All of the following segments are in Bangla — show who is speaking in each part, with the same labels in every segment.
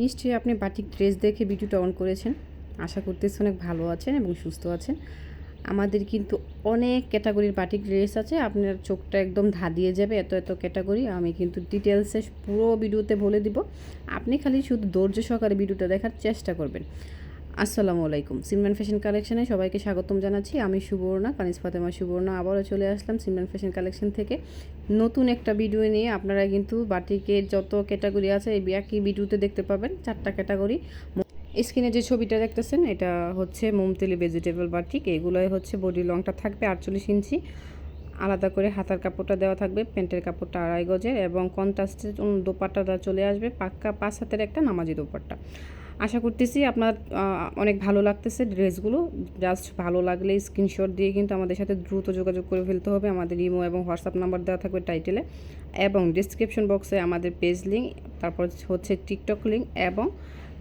Speaker 1: নিশ্চয়ই আপনি বাটিক ড্রেস দেখে ভিডিওটা অন করেছেন। আশা করতেছি অনেক ভালো আছেন এবং সুস্থ আছেন। আমাদের কিন্তু অনেক ক্যাটাগরির বাটিক ড্রেস আছে। আপনার চোখটা একদম ধা দিয়ে যাবে এত এত ক্যাটাগরি। আমি কিন্তু ডিটেলসে পুরো ভিডিওতে বলে দিব। আপনি খালি শুধু ধৈর্য সহকারে ভিডিওটা দেখার চেষ্টা করবেন। আসসালামু আলাইকুম। সিমরান ফ্যাশন কালেকশনে সবাইকে স্বাগতম জানাচ্ছি। আমি সুবর্ণা, কানিস ফাতেমা সুবর্ণা, আবারও চলে আসলাম সিমরান ফ্যাশন কালেকশন থেকে। নতুন একটা ভিডিও নিয়ে আপনারা কিন্তু বাটিকের যত ক্যাটাগরি আছে, এই একই ভিডিওতে দেখতে পাবেন চারটা ক্যাটাগরি স্ক্রিনে যে ছবিটা দেখতেছেন, এটা হচ্ছে মোমতেলি ভেজিটেবল বাটিক। এগুলোই হচ্ছে বডি লংটা থাকবে আটচল্লিশ ইঞ্চি। আলাদা করে হাতার কাপড়টা দেওয়া থাকবে, প্যান্টের কাপড়টা আড়াই গজের এবং কন্ট্রাস্টের দোপাট্টাটা চলে আসবে পাক্কা পাঁচ হাতের একটা নামাজি দোপাট্টা। আশা করতেছি আপনার অনেক ভালো লাগতেছে ড্রেসগুলো। জাস্ট ভালো লাগলে স্ক্রিনশট দিয়ে কিন্তু আমাদের সাথে দ্রুত যোগাযোগ করে ফেলতে হবে। আমাদের ইমো এবং হোয়াটসঅ্যাপ নাম্বার দেওয়া থাকবে টাইটেলে। এবং ডিসক্রিপশন বক্সে আমাদের পেজ লিঙ্ক তারপর হচ্ছে টিকটক লিঙ্ক এবং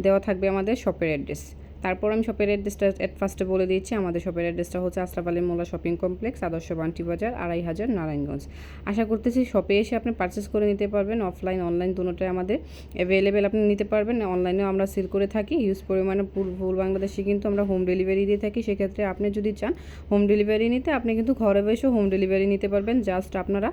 Speaker 1: দেওয়া থাকবে আমাদের শপের অ্যাড্রেস তারপর আমি শপের অ্যাড্রেসটা এট ফার্স্টে বলে দিচ্ছি আমাদের শপের অ্যাড্রেসটা হচ্ছে আশরাফ আলী মোল্লা শপিং কমপ্লেক্স আদর্শ বান্টি বাজার, আড়াই হাজার নারায়ণগঞ্জ। আশা করতেছি শপে এসে আপনি পারচেস করে নিতে পারবেন। অফলাইন অনলাইন দুটোটাই আমাদের অ্যাভেলেবেল আপনি নিতে পারবেন। অনলাইনেও আমরা সেল করে থাকি। ইউজ পরিমাণে ফুল বাংলাদেশে কিন্তু আমরা হোম ডেলিভারি দিয়ে থাকি। সেক্ষেত্রে আপনি যদি চান হোম ডেলিভারি নিতে, আপনি কিন্তু ঘরে বসেও হোম ডেলিভারি নিতে পারবেন। জাস্ট আপনারা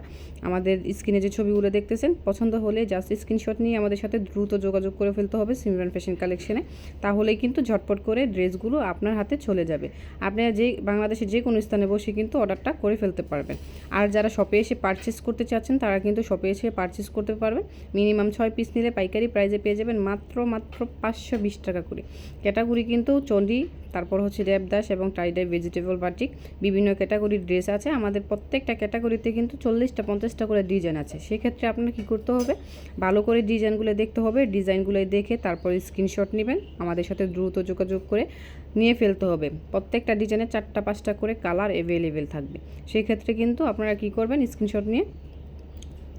Speaker 1: আমাদের স্ক্রিনে যে ছবিগুলো দেখতেছেন, পছন্দ হলে জাস্ট স্ক্রিনশট নিয়ে আমাদের সাথে দ্রুত যোগাযোগ করে ফেলতে হবে সিমরান ফ্যাশন কালেকশনে তাহলেই কিন্তু ঝটপট করে ড্রেসগুলো আপনার হাতে চলে যাবে। আপনারা যে বাংলাদেশে যে কোনো স্থানে বসে কিন্তু অর্ডারটা করে ফেলতে পারবেন। আর যারা শপে এসে পারচেস করতে চাচ্ছেন, তারা কিন্তু শপে এসে পারচেস করতে পারবেন। মিনিমাম ছয় পিস নিলে পাইকারি প্রাইজে পেয়ে যাবেন মাত্র মাত্র পাঁচশো বিশ টাকা করে। ক্যাটাগরি কিন্তু চন্ডি তারপর হচ্ছে দেবদাস এবং টাইডাই ভেজিটেবল বাটিক বিভিন্ন ক্যাটাগরির ড্রেস আছে। আমাদের প্রত্যেকটা ক্যাটাগরিতে কিন্তু চল্লিশটা, পঞ্চাশটা করে ডিজাইন আছে। সেক্ষেত্রে আপনার কী করতে হবে? ভালো করে ডিজাইনগুলো দেখতে হবে। ডিজাইনগুলো দেখে তারপর স্ক্রিনশট নেবেন। আমাদের সাথে দ্রুত যোগাযোগ করে নিয়ে ফেলতে হবে। প্রত্যেকটা ডিজাইনে চারটা, পাঁচটা করে কালার অ্যাভেলেবেল থাকবে। সেক্ষেত্রে কিন্তু আপনারা কি করবেন? স্ক্রিনশট নিয়ে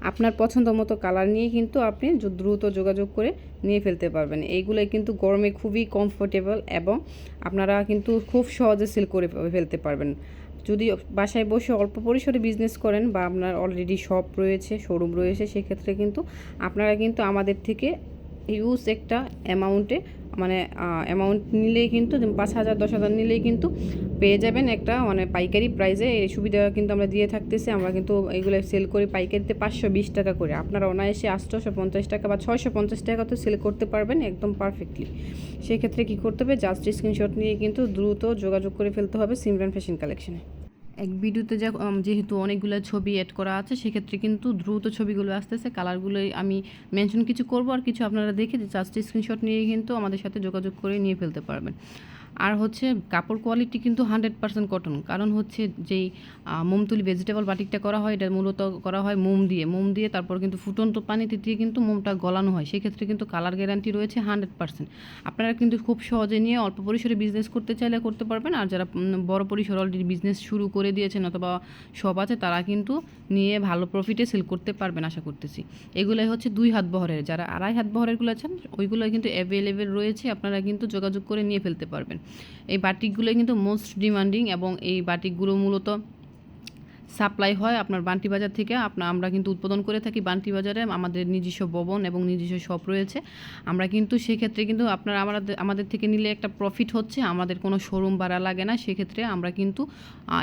Speaker 1: আপনার পছন্দ মতো কালার নিয়ে কিন্তু আপনি দ্রুত যোগাযোগ করে নিয়ে ফেলতে পারবেন। এইগুলোই কিন্তু গরমে খুবই কমফোর্টেবল এবং আপনারা কিন্তু খুব সহজে সেল করে ফেলতে পারবেন। যদি বাসায় বসে অল্প পরিসরে বিজনেস করেন বা আপনার অলরেডি শপ রয়েছে শোরুম রয়েছে, সেক্ষেত্রে কিন্তু আপনারা কিন্তু আমাদের থেকে ইউজ একটা অ্যামাউন্টে মানে অ্যামাউন্ট নিলেই কিন্তু পাঁচ হাজার, দশ হাজার নিলেই কিন্তু পেয়ে যাবেন একটা মানে পাইকারি প্রাইসে এই সুবিধা কিন্তু আমরা দিয়ে থাকতেছি। আমরা কিন্তু এগুলো সেল করি পাইকারিতে পাঁচশো বিশ টাকা করে। আপনারা অনায়াসে আটশোশো পঞ্চাশ টাকা বা ছয়শো পঞ্চাশ টাকা তো সেল করতে পারবেন একদম পারফেক্টলি সেক্ষেত্রে কী করতে হবে? জাস্ট স্ক্রিনশট নিয়ে কিন্তু দ্রুত যোগাযোগ করে ফেলতে হবে সিমরান ফ্যাশন কালেকশনে এক ভিডিওতে যা যেহেতু অনেকগুলো ছবি অ্যাড করা আছে, সেক্ষেত্রে কিন্তু দ্রুত ছবিগুলো আসতেছে, কালারগুলোই আমি মেনশন কিছু করব, আর কিছু আপনারা দেখে যে জাস্ট স্ক্রিনশট নিয়ে কিন্তু আমাদের সাথে যোগাযোগ করে নিয়ে ফেলতে পারবেন। আর হচ্ছে কাপড় কোয়ালিটি কিন্তু হান্ড্রেড পার্সেন্ট কটন কারণ হচ্ছে যেই মোমতুলি ভেজিটেবল বাটিকটা করা হয়, এটা মূলত করা হয় মোম দিয়ে। মোম দিয়ে তারপর কিন্তু ফুটন্ত পানিতে দিয়ে কিন্তু মোমটা গলানো হয়। সেক্ষেত্রে কিন্তু কালার গ্যারান্টি রয়েছে হান্ড্রেড পার্সেন্ট আপনারা কিন্তু খুব সহজে নিয়ে অল্প পরিসরে বিজনেস করতে চাইলে করতে পারবেন। আর যারা বড় পরিসরে অলরেডি বিজনেস শুরু করে দিয়েছেন অথবা সব আছে, তারা কিন্তু নিয়ে ভালো প্রফিটে সেল করতে পারবেন আশা করতেছি। এগুলোই হচ্ছে দুই হাত বহরের। যারা আড়াই হাত বহরেরগুলো আছেন ওইগুলো কিন্তু অ্যাভেলেবেল রয়েছে। আপনারা কিন্তু যোগাযোগ করে নিয়ে ফেলতে পারবেন। এই বাটিকগুলো কিন্তু মোস্ট ডিমান্ডিং এবং এই বাটিকগুলো মূলত সাপ্লাই হয় আপনার বান্টি বাজার থেকে। আপনার আমরা কিন্তু উৎপাদন করে থাকি বান্টি বাজারে। আমাদের নিজস্ব ভবন এবং নিজস্ব শপ রয়েছে। আমরা কিন্তু সেক্ষেত্রে কিন্তু আপনার আমাদের আমাদের থেকে নিলে একটা প্রফিট হচ্ছে। আমাদের কোনো শোরুম ভাড়া লাগে না। সেক্ষেত্রে আমরা কিন্তু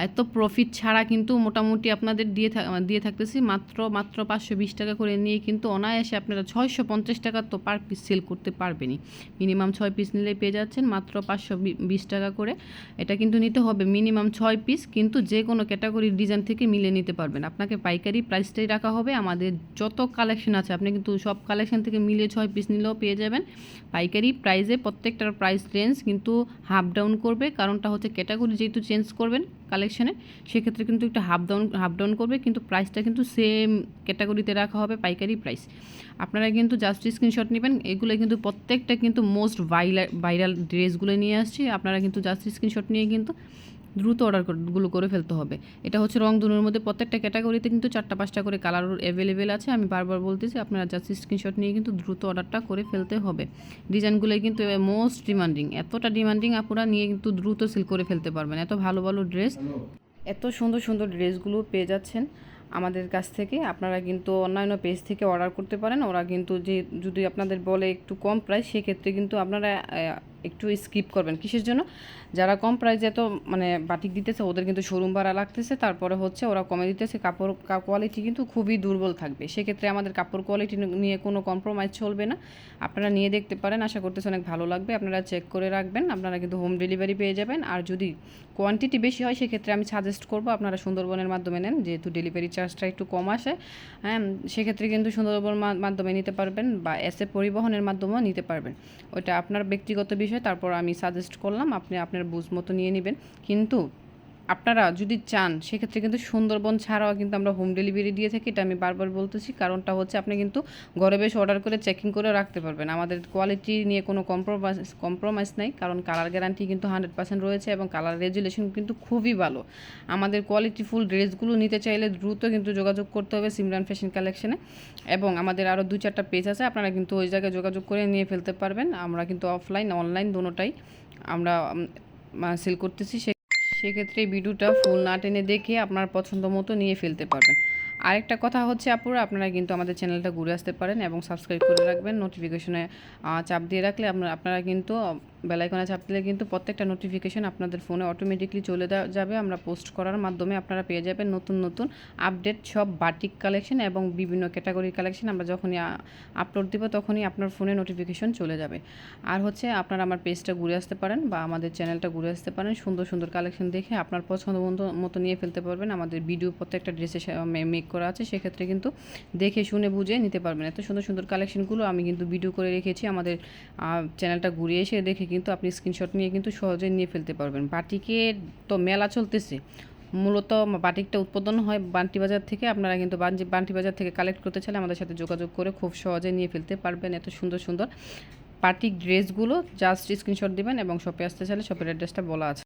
Speaker 1: এত প্রফিট ছাড়া কিন্তু মোটামুটি আপনাদের দিয়ে দিয়ে থাকতেছি। মাত্র মাত্র পাঁচশো বিশ টাকা করে নিয়ে কিন্তু অনায়াসে আপনারা ছয়শো পঞ্চাশ টাকা তো পার পিস সেল করতে পারবেনই। মিনিমাম ছয় পিস নিলে পেয়ে যাচ্ছেন। মাত্র পাঁচশো বিশ টাকা করে। এটা কিন্তু নিতে হবে মিনিমাম ছয় পিস কিন্তু যে কোনো ক্যাটাগরির ডিজাইন থেকে থেকে মিলে নিতে পারবেন। আপনাকে পাইকারি প্রাইসটাই রাখা হবে। আমাদের যত কালেকশন আছে, আপনি কিন্তু সব কালেকশন থেকে মিলে ছয় পিস নিলেও পেয়ে যাবেন। পাইকারি প্রাইসে প্রত্যেকটার প্রাইস রেঞ্জ কিন্তু হাফ ডাউন করবে। কারণটা হচ্ছে ক্যাটাগরি যেহেতু চেঞ্জ করবেন কালেকশানে সেক্ষেত্রে কিন্তু একটা হাফ ডাউন হাফ ডাউন করবে। কিন্তু প্রাইসটা কিন্তু সেম ক্যাটাগরিতে রাখা হবে পাইকারি প্রাইস আপনারা কিন্তু জাস্ট স্ক্রিনশট নেবেন। এগুলো কিন্তু প্রত্যেকটা কিন্তু মোস্ট ভাইরাল ভাইরাল ড্রেসগুলো নিয়ে আসছি। আপনারা কিন্তু জাস্ট স্ক্রিনশট নিয়ে কিন্তু দ্রুত অর্ডারগুলো করে ফেলতে হবে। এটা হচ্ছে রং দুনের মধ্যে প্রত্যেকটা ক্যাটাগরিতে কিন্তু চারটা পাঁচটা করে কালার অ্যাভেলেবেল আছে। আমি বারবার বলতেছি, আপনারা জাস্ট স্ক্রিনশট নিয়ে কিন্তু দ্রুত অর্ডারটা করে ফেলতে হবে। ডিজাইনগুলোই কিন্তু মোস্ট ডিমান্ডিং এতটা ডিমান্ডিং আপনারা নিয়ে কিন্তু দ্রুত সেল করে ফেলতে পারবেন। এত ভালো ভালো ড্রেস এত সুন্দর সুন্দর ড্রেসগুলো পেয়ে যাচ্ছেন আমাদের কাছ থেকে। আপনারা কিন্তু অন্যান্য পেজ থেকে অর্ডার করতে পারেন। ওরা কিন্তু যে যদি আপনাদের বলে একটু কম প্রাইস সেক্ষেত্রে কিন্তু আপনারা একটু স্কিপ করবেন। কিসের জন্য? যারা কম প্রাইসে এত মানে বাটিক দিতেছে, ওদের কিন্তু শোরুম ভাড়া লাগতেছে। তারপরে হচ্ছে ওরা কমে দিতেছে। কাপড় কোয়ালিটি কিন্তু খুবই দুর্বল থাকবে। সেক্ষেত্রে আমাদের কাপড় কোয়ালিটি নিয়ে কোনো কম্প্রোমাইজ চলবে না। আপনারা নিয়ে দেখতে পারেন। আশা করতেছে অনেক ভালো লাগবে। আপনারা চেক করে রাখবেন। আপনারা কিন্তু হোম ডেলিভারি পেয়ে যাবেন। আর যদি কোয়ান্টিটি বেশি হয়, সেক্ষেত্রে আমি সাজেস্ট করব, আপনারা সুন্দরবনের মাধ্যমে নেন। যেহেতু ডেলিভারি চার্জটা একটু কম আসে হ্যাঁ সেক্ষেত্রে কিন্তু সুন্দরবন মাধ্যমে নিতে পারবেন বা এসে পরিবহনের মাধ্যমেও নিতে পারবেন। ওইটা আপনার ব্যক্তিগত বিষয়। তারপর আমি সাজেস্ট করলাম আপনি আপনার বুঝ মতো নিয়ে নেবেন। কিন্তু আপনারা যদি চান, সেক্ষেত্রে কিন্তু সুন্দরবন ছাড়াও কিন্তু আমরা হোম ডেলিভারি দিয়ে থাকি, এটা আমি বারবার বলতেছি। কারণটা হচ্ছে আপনি কিন্তু ঘরে বেশ অর্ডার করে চেকিং করে রাখতে পারবেন। আমাদের কোয়ালিটি নিয়ে কোনো কম্প্রোমাইজ কম্প্রোমাইজ নাই, কারণ কালার গ্যারান্টি কিন্তু হান্ড্রেড পার্সেন্ট রয়েছে এবং কালার রেজুলেশন কিন্তু খুবই ভালো। আমাদের কোয়ালিটিফুল ড্রেসগুলো নিতে চাইলে দ্রুত কিন্তু যোগাযোগ করতে হবে সিমরান ফ্যাশন কালেকশনে এবং আমাদের আরও দু চারটা পেজ আছে, আপনারা কিন্তু ওই জায়গায় যোগাযোগ করে নিয়ে ফেলতে পারবেন। আমরা কিন্তু অফলাইন অনলাইন দুটোটাই আমরা সেল করতেছি। সে সেক্ষেত্রে ভিডিওটা ফুল না টেনে দেখে আপনার পছন্দ মতো নিয়ে ফেলতে পারবেন। আরেকটা কথা হচ্ছে, আপুরা, আপনারা কিন্তু আমাদের চ্যানেলটা ঘুরে আসতে পারেন এবং সাবস্ক্রাইব করে রাখবেন। নোটিফিকেশনে চাপ দিয়ে রাখলে আপনারা কিন্তু বেলাইকনে চাপ দিলে কিন্তু প্রত্যেকটা নোটিফিকেশন আপনাদের ফোনে অটোমেটিকলি চলে যাবে। আমরা পোস্ট করার মাধ্যমে আপনারা পেয়ে যাবেন নতুন নতুন আপডেট সব বাটিক কালেকশন এবং বিভিন্ন ক্যাটাগরির কালেকশন আমরা যখনই আপলোড দিব তখনই আপনার ফোনে নোটিফিকেশন চলে যাবে। আর হচ্ছে, আপনারা আমার পেজটা ঘুরে আসতে পারেন বা আমাদের চ্যানেলটা ঘুরে আসতে পারেন। সুন্দর সুন্দর কালেকশন দেখে আপনার পছন্দ মতো নিয়ে ফেলতে পারবেন। আমাদের ভিডিও প্রত্যেকটা ড্রেসে মেক করা আছে, সেক্ষেত্রে কিন্তু দেখে, শুনে, বুঝে নিতে পারবেন। এত সুন্দর সুন্দর কালেকশনগুলো আমি কিন্তু ভিডিও করে রেখেছি। আমাদের চ্যানেলটা ঘুরে এসে দেখে কিন্তু আপনি স্ক্রিনশট নিয়ে কিন্তু সহজে নিয়ে ফেলতে পারবেন। বাটিকের তো মেলা চলতেছে। মূলত বাটিকটা উৎপাদন হয় বান্টি বাজার থেকে। আপনারা কিন্তু বান্টি বাজার থেকে কালেক্ট করতে চাইলে আমাদের সাথে যোগাযোগ করে খুব সহজে নিয়ে ফেলতে পারবেন। এত সুন্দর সুন্দর বাটিক ড্রেসগুলো জাস্ট স্ক্রিনশট দিবেন এবং শপে আসতে চাইলে শপের অ্যাড্রেসটা বলা আছে।